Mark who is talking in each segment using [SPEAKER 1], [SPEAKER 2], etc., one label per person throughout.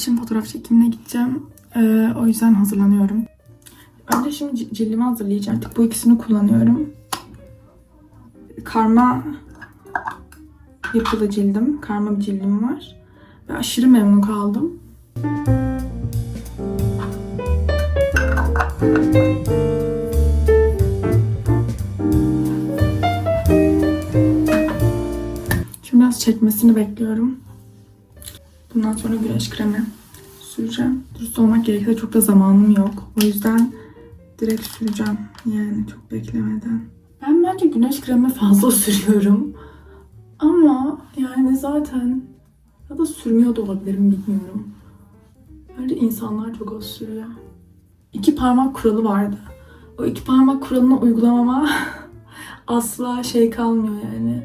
[SPEAKER 1] için fotoğraf çekimine gideceğim. Ee, o yüzden hazırlanıyorum. Önce şimdi cildimi hazırlayacağım. Artık bu ikisini kullanıyorum. Karma yapılı cildim. Karma bir cildim var. Ve aşırı memnun kaldım. Şimdi biraz çekmesini bekliyorum. Bundan sonra güneş kremi süreceğim. Dürüst olmak gerekirse çok da zamanım yok. O yüzden direkt süreceğim. Yani çok beklemeden. Ben bence güneş kremi fazla sürüyorum. Ama yani zaten ya da sürmüyor da olabilirim bilmiyorum. Bence insanlar çok az sürüyor. İki parmak kuralı vardı. O iki parmak kuralını uygulamama asla şey kalmıyor yani.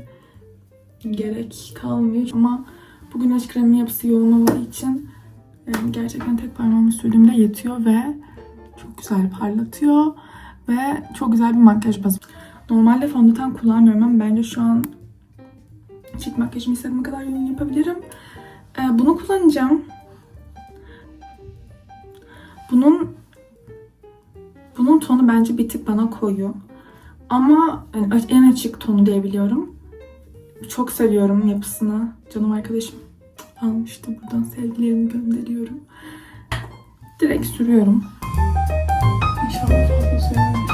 [SPEAKER 1] Gerek kalmıyor. Ama bu güneş kremi yapısı yoğun olduğu için yani gerçekten tek parmağımı sürdüğümde yetiyor ve çok güzel parlatıyor ve çok güzel bir makyaj bazı. Normalde fondöten kullanmıyorum ama bence şu an cilt makyajımı istediğim kadar yoğun yapabilirim. Ee, bunu kullanacağım. Bunun bunun tonu bence bir tık bana koyu. Ama en açık tonu diyebiliyorum. Çok seviyorum yapısını. Canım arkadaşım almıştı. Buradan sevgilerimi gönderiyorum. Direkt sürüyorum. İnşallah fazla sürmüyorum.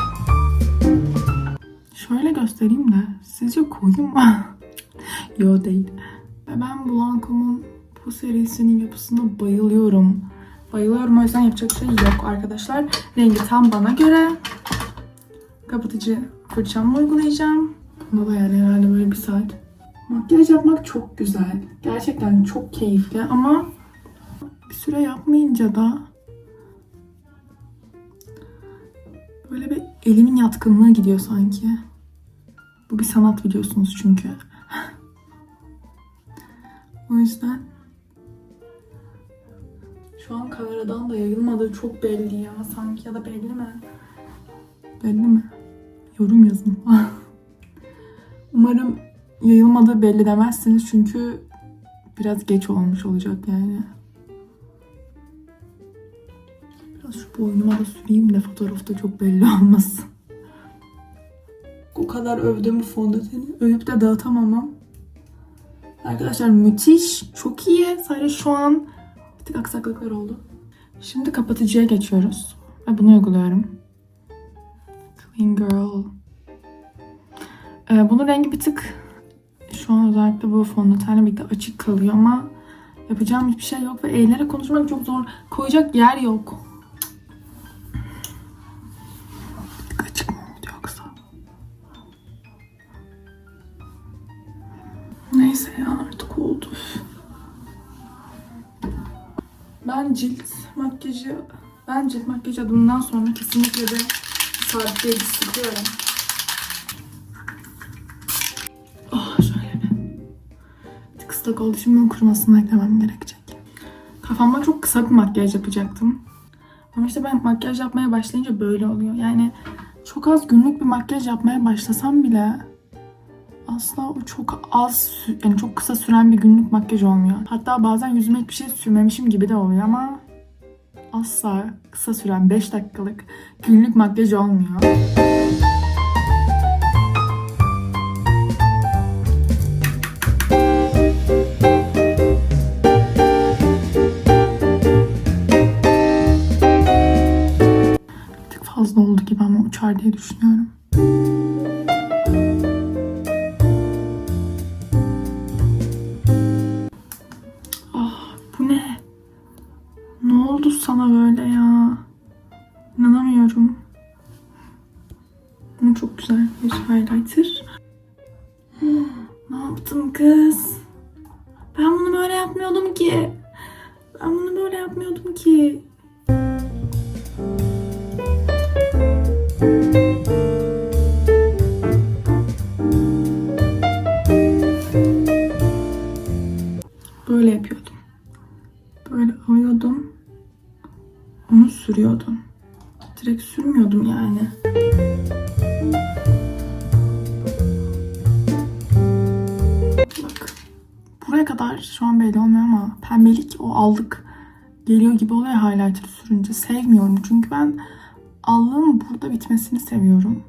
[SPEAKER 1] Şöyle göstereyim de. Sizce koyu mu? Yo değil. Ve ben Blanco'nun bu serisinin yapısına bayılıyorum. Bayılıyorum o yüzden yapacak şey yok arkadaşlar. Rengi tam bana göre. Kapatıcı fırçamla uygulayacağım. Bunda da yani herhalde böyle bir saat. Makyaj yapmak çok güzel. Gerçekten çok keyifli ama bir süre yapmayınca da böyle bir elimin yatkınlığı gidiyor sanki. Bu bir sanat biliyorsunuz çünkü. o yüzden şu an kameradan da yayılmadığı çok belli ya sanki ya da belli mi? Belli mi? Yorum yazın. Umarım yayılmadığı belli demezsiniz çünkü biraz geç olmuş olacak yani. Biraz şu boynuma da süreyim de fotoğrafta çok belli olmasın. O kadar övdüm bu fondöteni. Övüp de dağıtamamam. Arkadaşlar müthiş. Çok iyi. Sadece şu an bir tık aksaklıklar oldu. Şimdi kapatıcıya geçiyoruz. Ve bunu uyguluyorum. Clean Girl. Ee, bunun rengi bir tık şu an özellikle bu fondötenle birlikte açık kalıyor ama yapacağım hiçbir şey yok ve eğilerek konuşmak çok zor. Koyacak yer yok. Açık mı oldu yoksa? Neyse ya artık oldu. Ben cilt makyajı, ben cilt makyaj adımından sonra kesinlikle de sabitleyici sıkıyorum. Bir tık ıslak oldu. Şimdi bunun kurumasını eklemem gerekecek. Kafamda çok kısa bir makyaj yapacaktım. Ama işte ben makyaj yapmaya başlayınca böyle oluyor. Yani çok az günlük bir makyaj yapmaya başlasam bile asla o çok az, yani çok kısa süren bir günlük makyaj olmuyor. Hatta bazen yüzüme hiçbir şey sürmemişim gibi de oluyor ama asla kısa süren 5 dakikalık günlük makyaj olmuyor. Oldu gibi ama uçar diye düşünüyorum. Ah bu ne? Ne oldu sana böyle ya? İnanamıyorum. Ama çok güzel bir highlighter. Ne yaptım kız? Ben bunu böyle yapmıyordum ki. Ben bunu böyle yapmıyordum ki. Böyle yapıyordum. Böyle alıyordum. Onu sürüyordum. Direkt sürmüyordum yani. Bak. Buraya kadar şu an belli olmuyor ama pembelik o aldık geliyor gibi oluyor highlighter sürünce. Sevmiyorum çünkü ben allığın burada bitmesini seviyorum.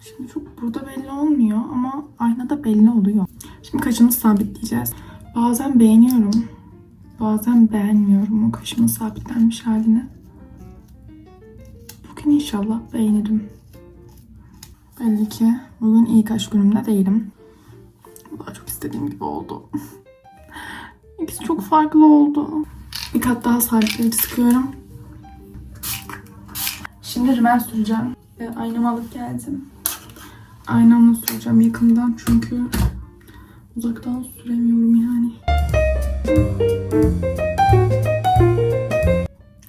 [SPEAKER 1] Şimdi çok burada belli olmuyor ama aynada belli oluyor. Şimdi kaşımızı sabitleyeceğiz. Bazen beğeniyorum. Bazen beğenmiyorum o kaşımın sabitlenmiş halini. Bugün inşallah beğenirim. Belli ki bugün iyi kaş günümde değilim. Bu daha çok istediğim gibi oldu. İkisi çok farklı oldu. Bir kat daha sabitleyici sıkıyorum. Şimdi rimel süreceğim. Aynamı alıp geldim. Aynamla süreceğim yakından çünkü uzaktan süremiyorum yani.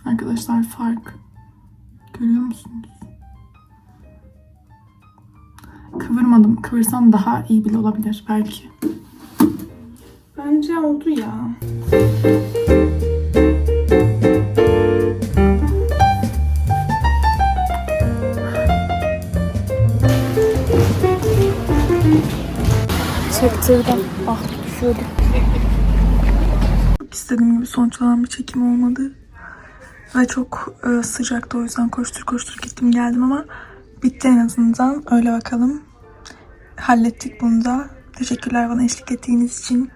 [SPEAKER 1] Arkadaşlar fark. Görüyor musunuz? Kıvırmadım. Kıvırsam daha iyi bile olabilir belki. Bence oldu ya. Düşüyordu. İstediğim gibi sonuçlanan bir çekim olmadı. Ve çok e, sıcaktı o yüzden koştur koştur gittim geldim ama bitti en azından. Öyle bakalım. Hallettik bunu da. Teşekkürler bana eşlik ettiğiniz için.